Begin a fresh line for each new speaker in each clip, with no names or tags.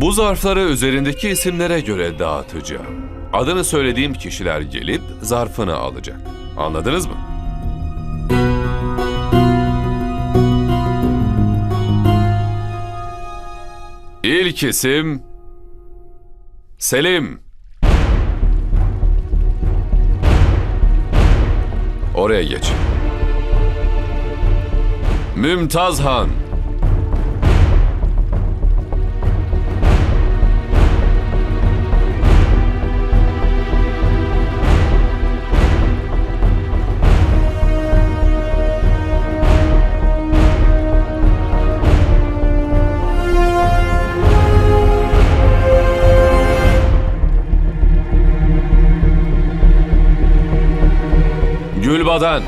Bu zarfları üzerindeki isimlere göre dağıtacağım. Adını söylediğim kişiler gelip zarfını alacak. Anladınız mı? İlk isim Selim. Oraya geç. Mümtaz Han. Gülbadan.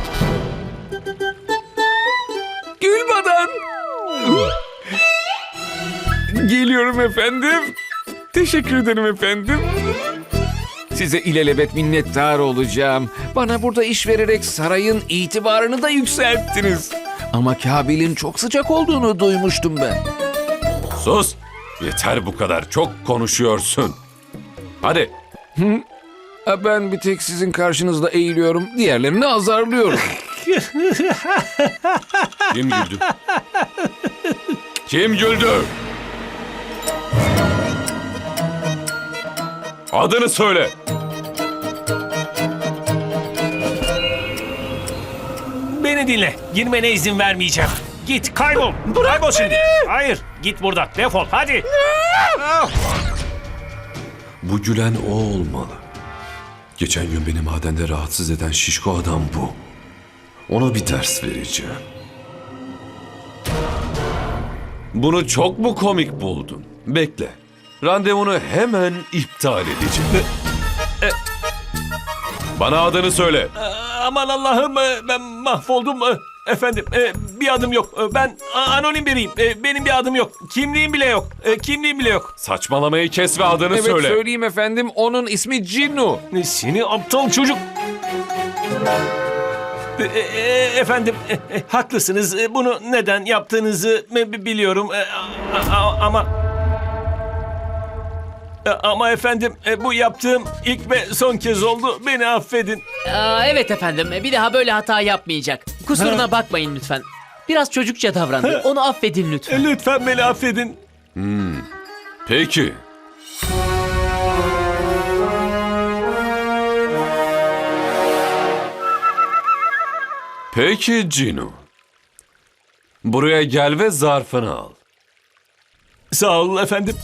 Gülbadan. Geliyorum efendim. Teşekkür ederim efendim. Size ilelebet minnettar olacağım. Bana burada iş vererek sarayın itibarını da yükselttiniz. Ama Kabil'in çok sıcak olduğunu duymuştum ben.
Sus. Yeter bu kadar. Çok konuşuyorsun. Hadi.
Ha, Ben bir tek sizin karşınızda eğiliyorum, diğerlerini azarlıyorum.
Kim güldü? Kim güldü? Adını söyle.
Beni dinle. Girmene izin vermeyeceğim. Git kaybol. kaybol şimdi. Hayır. Git buradan. Defol. Hadi.
Bu gülen o olmalı. Geçen gün beni madende rahatsız eden şişko adam bu. Ona bir ders vereceğim. Bunu çok mu komik buldun? Bekle. Randevunu hemen iptal edeceğim. Bana adını söyle.
Aman Allah'ım e, ben mahvoldum. E, Efendim e, bir adım yok. E, Ben anonim biriyim. E, Benim bir adım yok. Kimliğim bile yok. E, Kimliğim bile yok.
Saçmalamayı kes ve adını
evet
söyle.
söyleyeyim efendim, onun ismi Cinu.
Seni aptal çocuk. E, e, Efendim e, e, haklısınız. Bunu neden yaptığınızı e, bi- biliyorum. A- a- Ama... E, Ama efendim bu yaptığım ilk ve son kez oldu. Beni affedin.
Aa, evet efendim bir daha böyle hata yapmayacak. Kusuruna bakmayın lütfen. Biraz çocukça davrandı. Onu affedin
E,
lütfen.
Lütfen beni affedin.
Peki. Peki Cino. Buraya gel ve zarfını al.
Sağ olun efendim.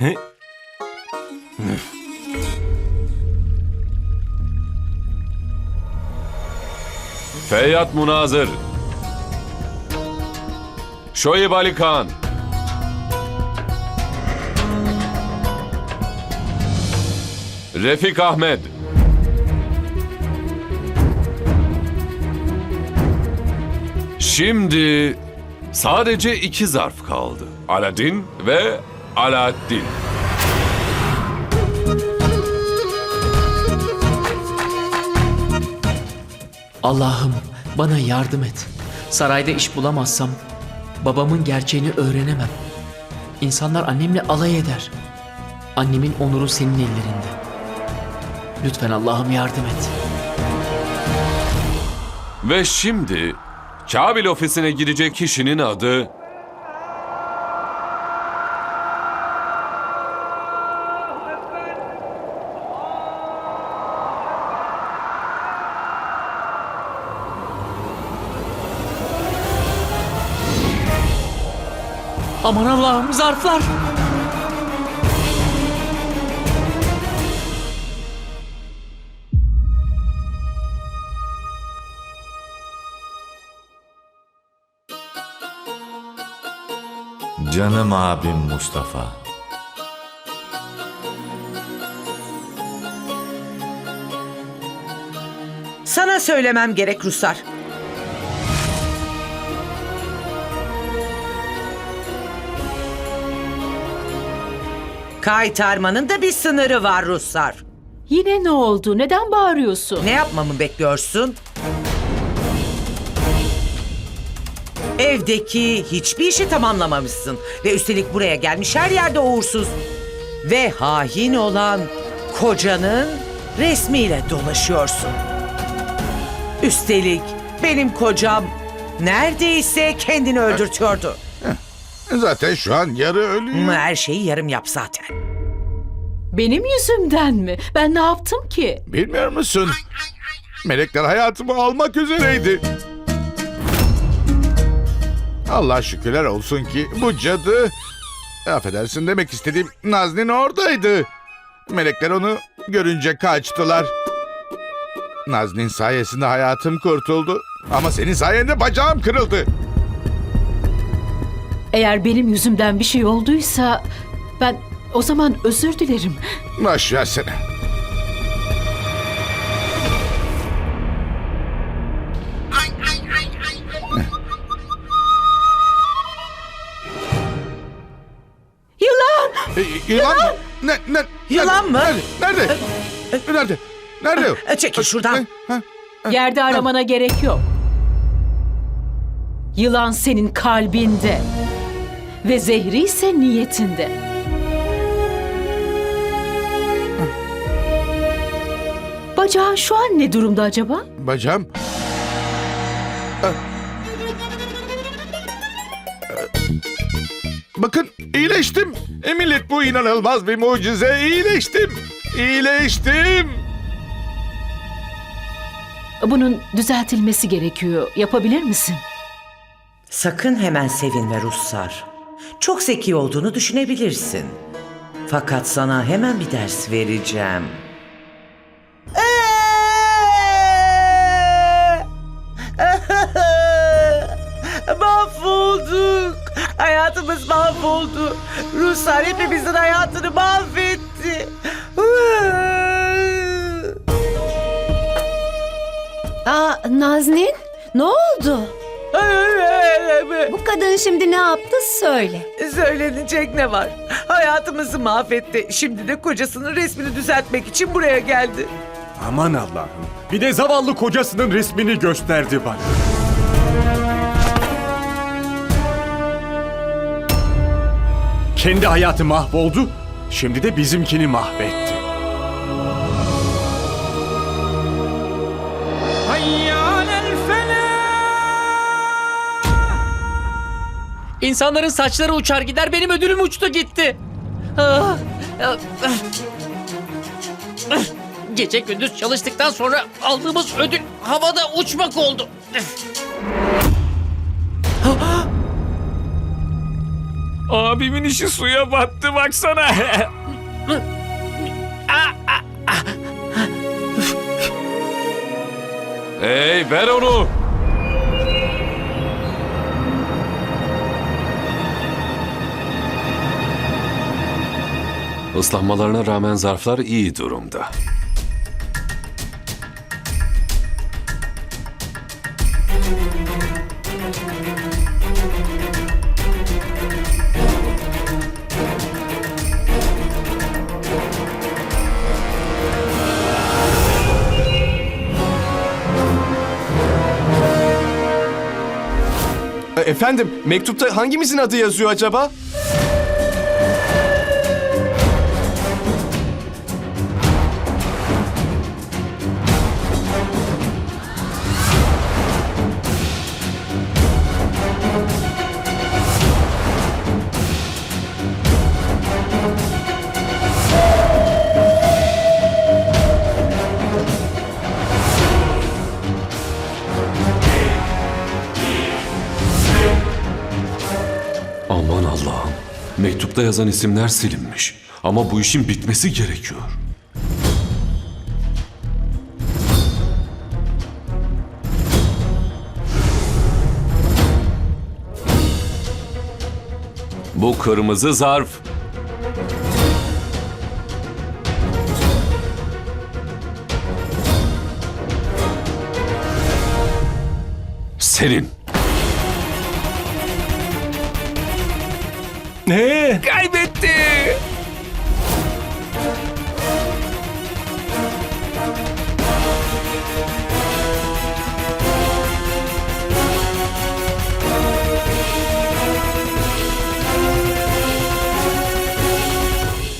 Feyyat Munazır. Şoyib Ali Khan. Refik Ahmet. Şimdi sadece iki zarf kaldı. Aladin ve Alaaddin.
Allah'ım bana yardım et. Sarayda iş bulamazsam babamın gerçeğini öğrenemem. İnsanlar annemle alay eder. Annemin onuru senin ellerinde. Lütfen Allah'ım yardım et.
Ve şimdi Kabil ofisine girecek kişinin adı
Aman Allah'ım zarflar.
Canım abim Mustafa.
Sana söylemem gerek Ruslar. Kaytarmanın da bir sınırı var Ruslar.
Yine ne oldu? Neden bağırıyorsun?
Ne yapmamı bekliyorsun? Evdeki hiçbir işi tamamlamamışsın. Ve üstelik buraya gelmiş her yerde uğursuz. Ve hain olan kocanın resmiyle dolaşıyorsun. Üstelik benim kocam neredeyse kendini öldürtüyordu.
Zaten şu an yarı ölü.
Ama Her şeyi yarım yap zaten.
Benim yüzümden mi? Ben ne yaptım ki?
Bilmiyor musun? Melekler hayatımı almak üzereydi. Allah şükürler olsun ki bu cadı... Affedersin demek istediğim Naznin oradaydı. Melekler onu görünce kaçtılar. Naznin sayesinde hayatım kurtuldu. Ama senin sayende bacağım kırıldı.
Eğer benim yüzümden bir şey olduysa ben o zaman özür dilerim.
Baş versene.
Yılan!
E, yılan mı? Ne, ne,
Yılan mı?
Nerede? Nerede? Nerede? Nerede?
E, çekil şuradan.
Ha?
Yerde aramana gerek yok. Yılan senin kalbinde. Ve zehri ise niyetinde. Bacağın şu an ne durumda acaba?
Bacağım. Ah. Bakın iyileştim. E millet bu inanılmaz bir mucize. İyileştim. İyileştim.
Bunun düzeltilmesi gerekiyor. Yapabilir misin?
Sakın hemen sevinme Russar. Çok zeki olduğunu düşünebilirsin. Fakat sana hemen bir ders vereceğim. Mahvolduk. Hayatımız mahvoldu. Ruslar hepimizin hayatını mahvetti.
Aa Naznin ne oldu? Bu kadın şimdi ne yaptı söyle.
Söylenecek ne var? Hayatımızı mahvetti. Şimdi de kocasının resmini düzeltmek için buraya geldi.
Aman Allah'ım. Bir de zavallı kocasının resmini gösterdi bana. Kendi hayatı mahvoldu, şimdi de bizimkini mahvetti.
İnsanların saçları uçar gider benim ödülüm uçtu gitti. Ah, ah, ah. Gece gündüz çalıştıktan sonra aldığımız ödül havada uçmak oldu.
Abimin işi suya battı baksana.
Hey ver onu. Islanmalarına rağmen zarflar iyi durumda.
Efendim, mektupta hangimizin adı yazıyor acaba?
Mektupta yazan isimler silinmiş. Ama bu işin bitmesi gerekiyor. Bu kırmızı zarf. Senin.
Ne?
Kaybetti.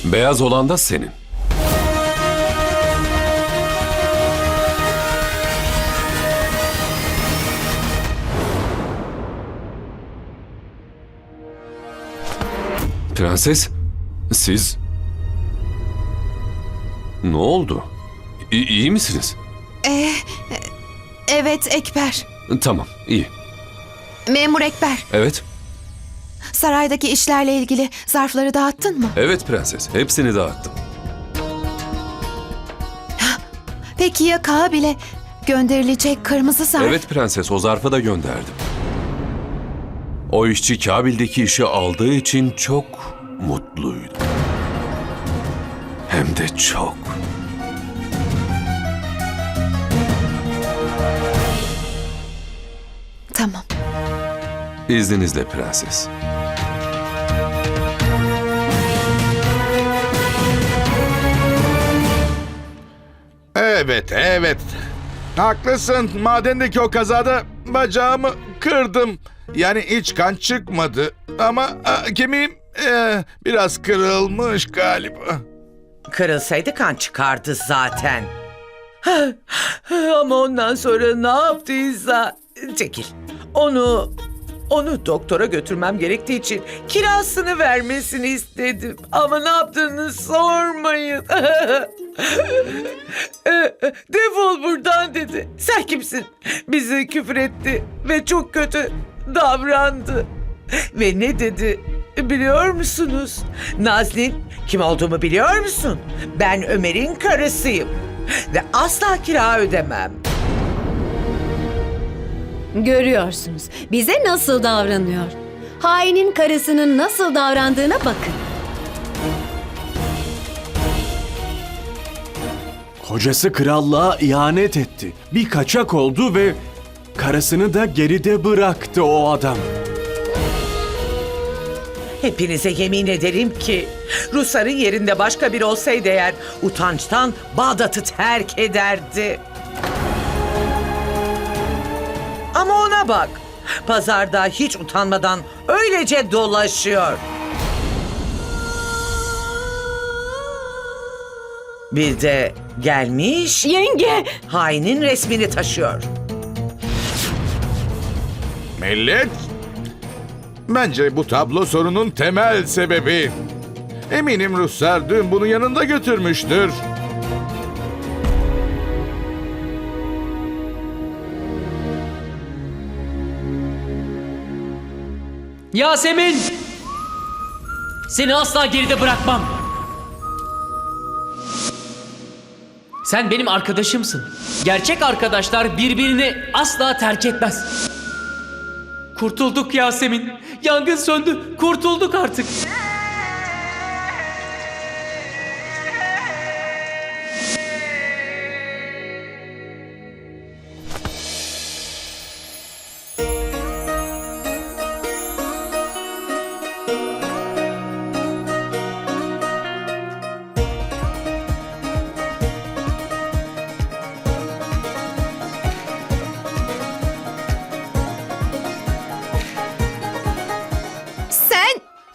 Beyaz olan da senin. Prenses, siz... Ne oldu? İ- iyi misiniz?
Evet Ekber.
Tamam, iyi.
Memur Ekber.
Evet,
Saraydaki işlerle ilgili zarfları dağıttın mı?
evet prenses. Hepsini dağıttım.
Peki ya Kabil'e gönderilecek kırmızı zarf?
Evet prenses, o zarfı da gönderdim. O işçi Kabil'deki işi aldığı için çok mutluydu. Hem de çok.
Tamam.
İzninizle prenses.
Evet, evet. Haklısın. Madendeki o kazada bacağımı kırdım. Yani hiç kan çıkmadı. Ama e, kemiğim e, biraz kırılmış galiba.
Kırılsaydı kan çıkardı zaten. Ama ondan sonra ne yaptıysa... Çekil. Onu... Onu doktora götürmem gerektiği için kirasını vermesini istedim. Ama ne yaptığını sormayın. Defol buradan dedi. Sen kimsin? Bize küfür etti ve çok kötü davrandı. Ve ne dedi biliyor musunuz? Nazlin kim olduğumu biliyor musun? Ben Ömer'in karısıyım. Ve asla kira ödemem.
Görüyorsunuz. Bize nasıl davranıyor? Hainin karısının nasıl davrandığına bakın.
Kocası krallığa ihanet etti. Bir kaçak oldu ve karısını da geride bıraktı o adam.
Hepinize yemin ederim ki Rusların yerinde başka biri olsaydı eğer utançtan Bağdat'ı terk ederdi. Ama ona bak. Pazarda hiç utanmadan öylece dolaşıyor. Bir de gelmiş
Yenge!
hainin resmini taşıyor.
Millet, bence bu tablo sorunun temel sebebi. Eminim Ruslar dün bunu yanında götürmüştür.
Yasemin! Seni asla geride bırakmam. Sen benim arkadaşımsın. Gerçek arkadaşlar birbirini asla terk etmez. Kurtulduk Yasemin. Yangın söndü. Kurtulduk artık.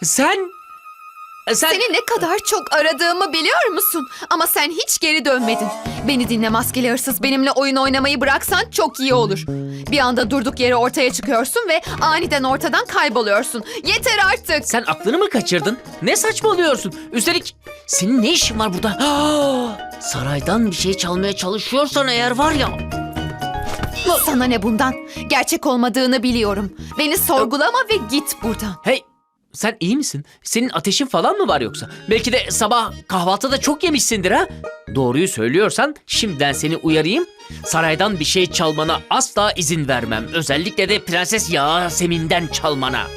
Sen,
Sen... Sen...
seni ne kadar çok aradığımı biliyor musun? Ama sen hiç geri dönmedin. Beni dinle maskeli hırsız. Benimle oyun oynamayı bıraksan çok iyi olur. Bir anda durduk yere ortaya çıkıyorsun ve aniden ortadan kayboluyorsun. Yeter artık.
Sen aklını mı kaçırdın? Ne saçmalıyorsun? Üstelik senin ne işin var burada? Saraydan bir şey çalmaya çalışıyorsan eğer var ya...
Sana ne bundan? Gerçek olmadığını biliyorum. Beni sorgulama ve git buradan.
Hey sen iyi misin? Senin ateşin falan mı var yoksa? Belki de sabah kahvaltıda çok yemişsindir ha? Doğruyu söylüyorsan şimdiden seni uyarayım. Saraydan bir şey çalmana asla izin vermem. Özellikle de Prenses Yasemin'den çalmana.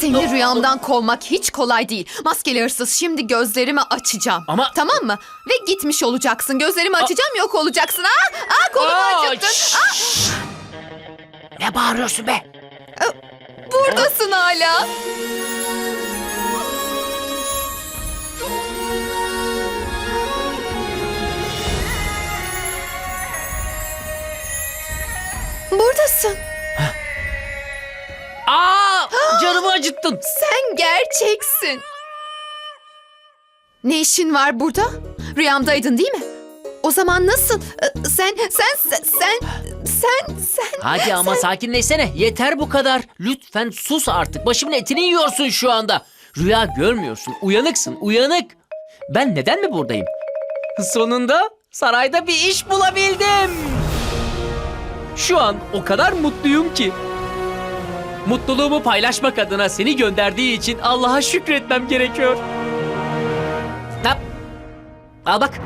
Seni rüyamdan kovmak hiç kolay değil. Maskeli hırsız şimdi gözlerimi açacağım.
Ama-
Tamam mı? Ve gitmiş olacaksın. Gözlerimi açacağım yok olacaksın. Aa, aa kolumu
Aa,
acıttın.
şşş!
Aa,
Ne bağırıyorsun be?
Buradasın hala. Buradasın.
Aa, canımı acıttın.
Sen gerçeksin. Ne işin var burada? Rüyamdaydın değil mi? O zaman nasıl? Ee, Sen, sen, sen, sen, sen, sen...
Hadi ama sakinleşsene. Yeter bu kadar. Lütfen sus artık. Başımın etini yiyorsun şu anda. Rüya görmüyorsun. Uyanıksın. Uyanık. Ben neden mi buradayım? Sonunda sarayda bir iş bulabildim. Şu an o kadar mutluyum ki. Mutluluğumu paylaşmak adına seni gönderdiği için Allah'a şükretmem gerekiyor. Tap. Al bak.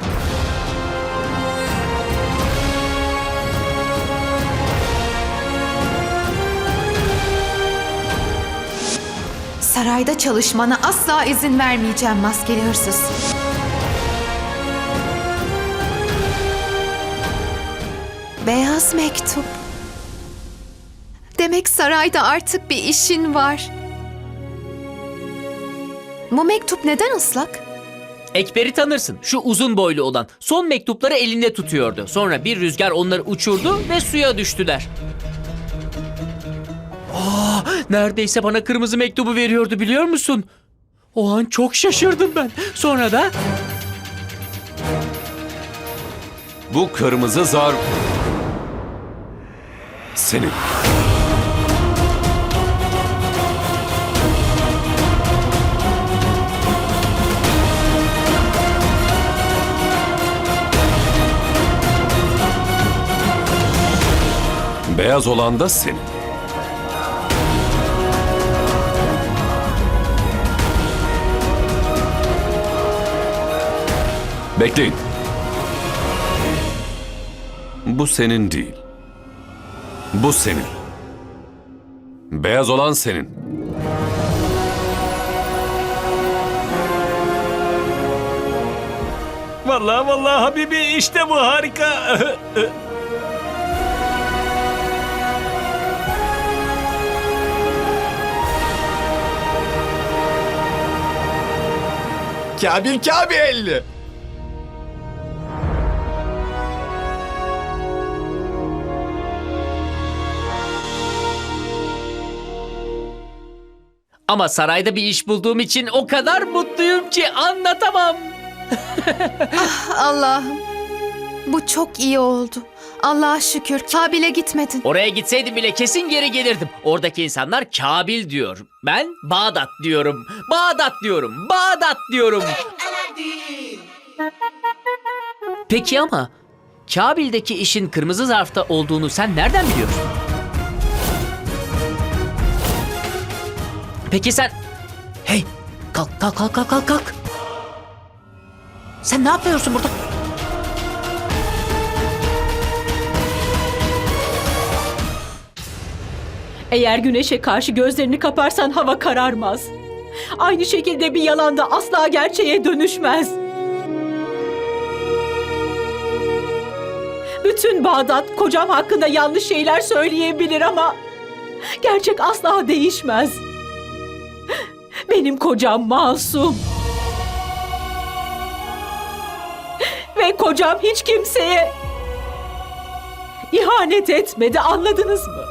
Sarayda çalışmana asla izin vermeyeceğim maskeli hırsız. Beyaz mektup. Demek sarayda artık bir işin var. Bu mektup neden ıslak?
Ekber'i tanırsın. Şu uzun boylu olan. Son mektupları elinde tutuyordu. Sonra bir rüzgar onları uçurdu ve suya düştüler. Aa, neredeyse bana kırmızı mektubu veriyordu biliyor musun? O an çok şaşırdım ben. Sonra da
Bu kırmızı zar... Senin. Beyaz olan da senin. Bekleyin. Bu senin değil. Bu senin. Beyaz olan senin.
Vallahi vallahi Habibi işte bu harika.
Kabil Kabil.
Ama sarayda bir iş bulduğum için o kadar mutluyum ki anlatamam.
Allah'ım. Bu çok iyi oldu. Allah'a şükür Kabil'e gitmedin.
Oraya gitseydim bile kesin geri gelirdim. Oradaki insanlar Kabil diyor. Ben Bağdat diyorum. Bağdat diyorum. Bağdat diyorum. Peki ama Kabil'deki işin kırmızı zarfta olduğunu sen nereden biliyorsun? Peki sen... Hey! Kalk kalk kalk kalk kalk kalk. Sen ne yapıyorsun burada?
Eğer güneşe karşı gözlerini kaparsan hava kararmaz. Aynı şekilde bir yalan da asla gerçeğe dönüşmez. Bütün Bağdat kocam hakkında yanlış şeyler söyleyebilir ama gerçek asla değişmez. Benim kocam masum. Ve kocam hiç kimseye ihanet etmedi anladınız mı?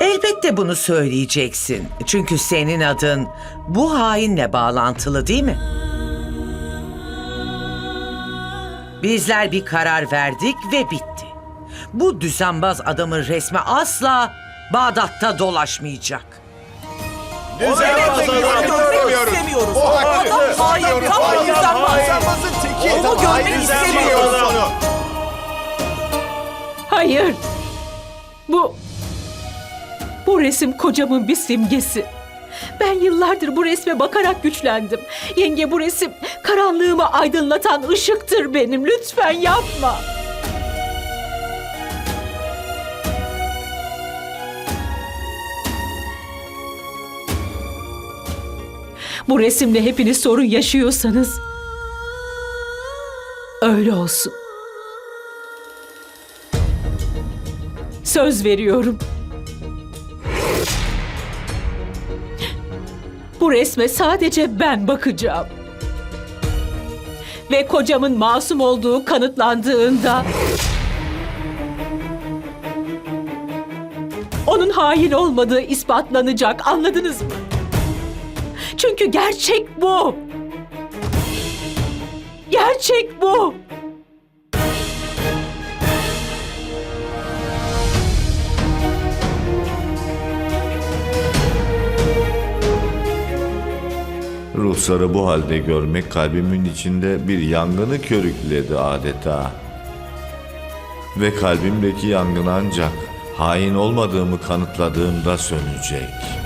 Elbette bunu söyleyeceksin. Çünkü senin adın bu hainle bağlantılı değil mi? Bizler bir karar verdik ve bitti. Bu düzenbaz adamın resmi asla Bağdat'ta dolaşmayacak.
İstemiyoruz. O haklı.
hain, tam düzenbaz. Onu görmek istemiyoruz.
Hayır. Bu bu resim kocamın bir simgesi. Ben yıllardır bu resme bakarak güçlendim. Yenge bu resim karanlığımı aydınlatan ışıktır benim. Lütfen yapma. Bu resimle hepiniz sorun yaşıyorsanız öyle olsun. Söz veriyorum. Bu resme sadece ben bakacağım. Ve kocamın masum olduğu kanıtlandığında onun hain olmadığı ispatlanacak. Anladınız mı? Çünkü gerçek bu. Gerçek bu.
Ruhsarı bu halde görmek kalbimin içinde bir yangını körükledi adeta. Ve kalbimdeki yangın ancak hain olmadığımı kanıtladığımda sönecek.